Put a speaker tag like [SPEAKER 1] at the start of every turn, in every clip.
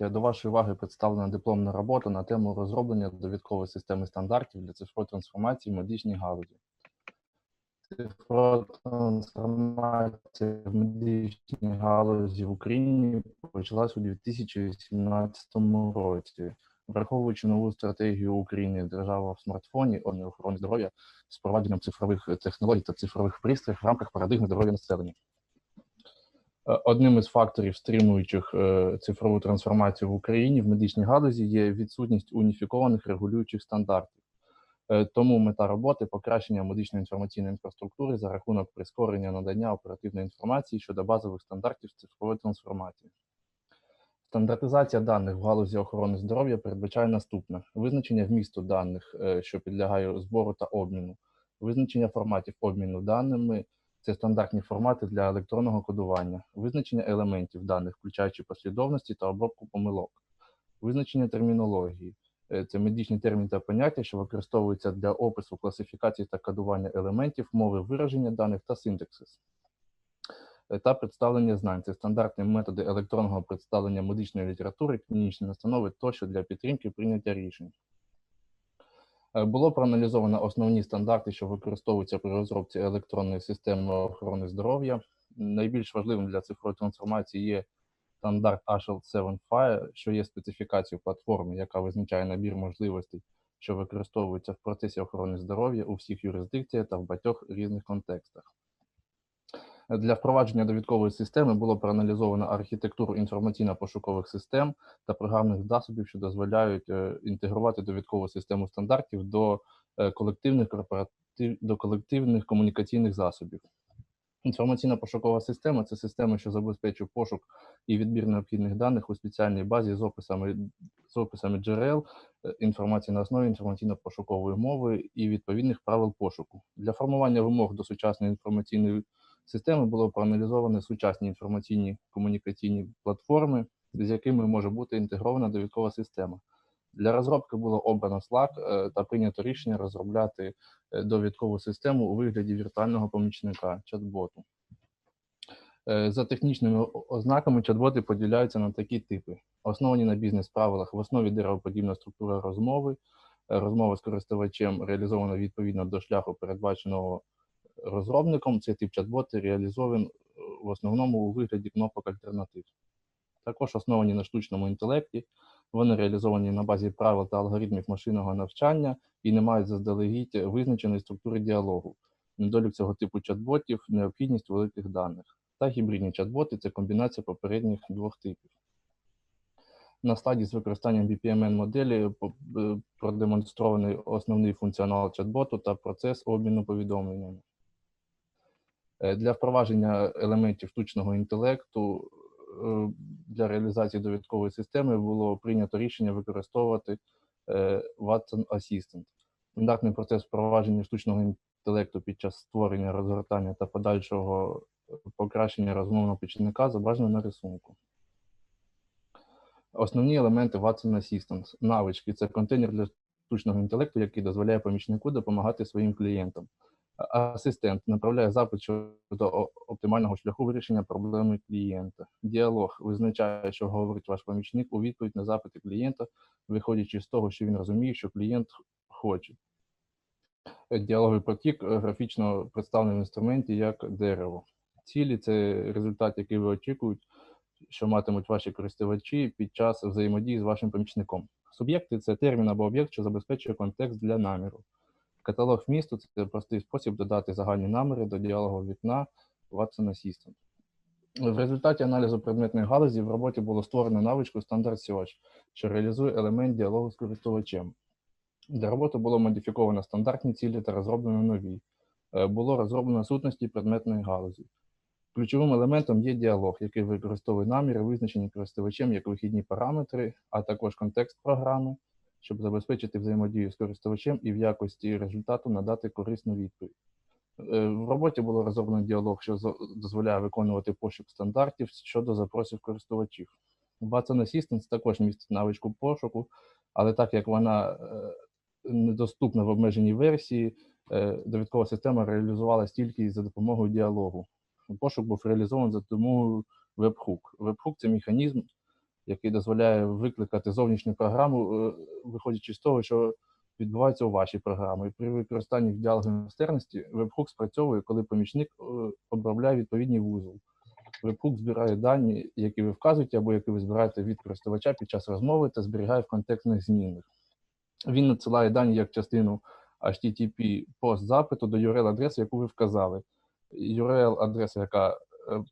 [SPEAKER 1] До вашої уваги представлена дипломна робота на тему розроблення довідкової системи стандартів для цифрової трансформації в медичній галузі. Цифрова трансформація в медичній галузі в Україні почалась у 2018 році, враховуючи нову стратегію України Держава в смартфоні охорони здоров'я з впровадженням цифрових технологій та цифрових пристроїв в рамках парадигми здоров'я населення. Е, Одним із факторів, стримуючих е, цифрову трансформацію в Україні в медичній галузі, є відсутність уніфікованих регулюючих стандартів. Е, Тому мета роботи покращення медичної інформаційної інфраструктури за рахунок прискорення надання оперативної інформації щодо базових стандартів цифрової трансформації. Стандартизація даних в галузі охорони здоров'я передбачає наступне: визначення вмісту даних, що підлягає збору та обміну, визначення форматів обміну даними, це стандартні формати для електронного кодування, визначення елементів даних, включаючи послідовності та обробку помилок, визначення термінології. Е, Це медичні терміни та поняття, що використовуються для опису, класифікації та кодування елементів, мови вираження даних та синтаксис. Е, Та представлення знань це стандартні методи електронного представлення медичної літератури, клінічні настанови тощо для підтримки прийняття рішень. Е, Було проаналізовано основні стандарти, що використовуються при розробці електронної системи охорони здоров'я. Найбільш важливим для цифрової трансформації є стандарт HL 7 FHIR, що є специфікацією платформи, яка визначає набір можливостей, що використовуються в процесі охорони здоров'я у всіх юрисдикціях та в багатьох різних контекстах. Для впровадження довідкової системи було проаналізовано архітектуру інформаційно-пошукових систем та програмних засобів, що дозволяють е, інтегрувати довідкову систему стандартів до е, колективних корпоратив до колективних комунікаційних засобів. Інформаційно-пошукова система це система, що забезпечує пошук і відбір необхідних даних у спеціальній базі з описами, з описами джерел, е, інформації на основі інформаційно-пошукової мови і відповідних правил пошуку. Для формування вимог до сучасної інформаційної системи було проаналізовано сучасні інформаційні комунікаційні платформи, з якими може бути інтегрована довідкова система. Для розробки було обрано Slack е, та прийнято рішення розробляти е, довідкову систему у вигляді віртуального помічника чат-боту. Е, За технічними ознаками чат-боти поділяються на такі типи: основані на бізнес-правилах, в основі деревоподібна структура розмови, розмова з користувачем реалізована відповідно до шляху, передбаченого розробником. Цей тип чат-боти реалізований е, в основному у вигляді кнопок альтернатив. Також основані на штучному інтелекті, вони реалізовані на базі правил та алгоритмів машинного навчання і не мають заздалегідь визначеної структури діалогу. Недолік цього типу чат-ботів необхідність великих даних. Та гібридні чат-боти це комбінація попередніх двох типів. На стадії з використанням BPMN моделі е, продемонстрований основний функціонал чат-боту та процес обміну повідомленнями. Е, Для впровадження елементів штучного інтелекту е, для реалізації довідкової системи було прийнято рішення використовувати е, Watson Assistant. Стандартний процес впровадження штучного інтелекту під час створення, розгортання та подальшого покращення розмовного починника зображено на рисунку. Основні елементи Watson Assistant. Навички це контейнер для штучного інтелекту, який дозволяє помічнику допомагати своїм клієнтам. Асистент направляє запит щодо оптимального шляху вирішення проблеми клієнта. Діалог визначає, що говорить ваш помічник у відповідь на запити клієнта, виходячи з того, що він розуміє, що клієнт хоче. Діалоговий потік е, графічно представлений в інструменті як дерево. Цілі це результат, який ви очікують, що матимуть ваші користувачі під час взаємодії з вашим помічником. Суб'єкти це термін або об'єкт, що забезпечує контекст для наміру. Каталог вмісту це простий спосіб додати загальні наміри до діалогу вікна Watson Assistant. В результаті аналізу предметної галузі в роботі було створено навичку Standard Search, що реалізує елемент діалогу з користувачем. Для роботи було модифіковано стандартні цілі та розроблено нові. Е, Було розроблено сутності предметної галузі. Ключовим елементом є діалог, який використовує наміри, визначені користувачем як вихідні параметри, а також контекст програми, щоб забезпечити взаємодію з користувачем і в якості результату надати корисну відповідь. Е, В роботі було розроблено діалог, що дозволяє виконувати пошук стандартів щодо запросів користувачів. Watson Assistant також містить навичку пошуку, але так як вона е, недоступна в обмеженій версії, е, довідкова система реалізувалась тільки за допомогою діалогу. Пошук був реалізований за допомогою Webhook. Webhook – це механізм, який дозволяє викликати зовнішню програму, е, виходячи з того, що відбувається у вашій програмі. При використанні діалогу майстерності вебхук спрацьовує, коли помічник е, обробляє відповідний вузол. Вебхук збирає дані, які ви вказуєте, або які ви збираєте від користувача під час розмови та зберігає в контекстних змінних. Він надсилає дані як частину HTTP пост запиту до URL-адреси, яку ви вказали. URL-адреса, яка е,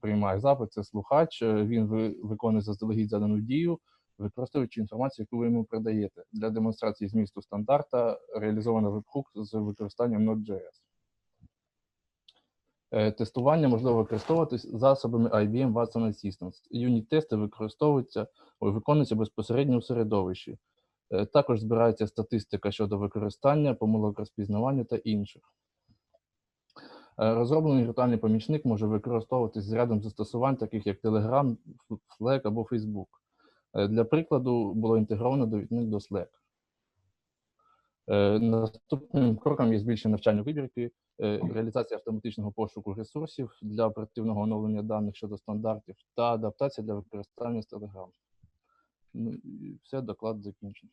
[SPEAKER 1] приймає запит, це слухач. е, Він виконує заздалегідь задану дію, використовуючи інформацію, яку ви йому передаєте для демонстрації змісту стандарта, реалізовано вебхук з використанням Node.js. Е, Тестування можливо використовуватись засобами IBM Watson Assistant. Юніт-тести використовуються, виконуються безпосередньо у середовищі. Е, Також збирається статистика щодо використання, помилок розпізнавання та інших. Е, Розроблений віртуальний помічник може використовуватись з рядом застосувань, таких як Telegram, Slack або Facebook. Е, Для прикладу було інтегровано довідник до Slack. Е, Наступним кроком є збільшення навчальної вибірки, реалізація автоматичного пошуку ресурсів для оперативного оновлення даних щодо стандартів та адаптація для використання з Telegram. Ну, все, доклад закінчений.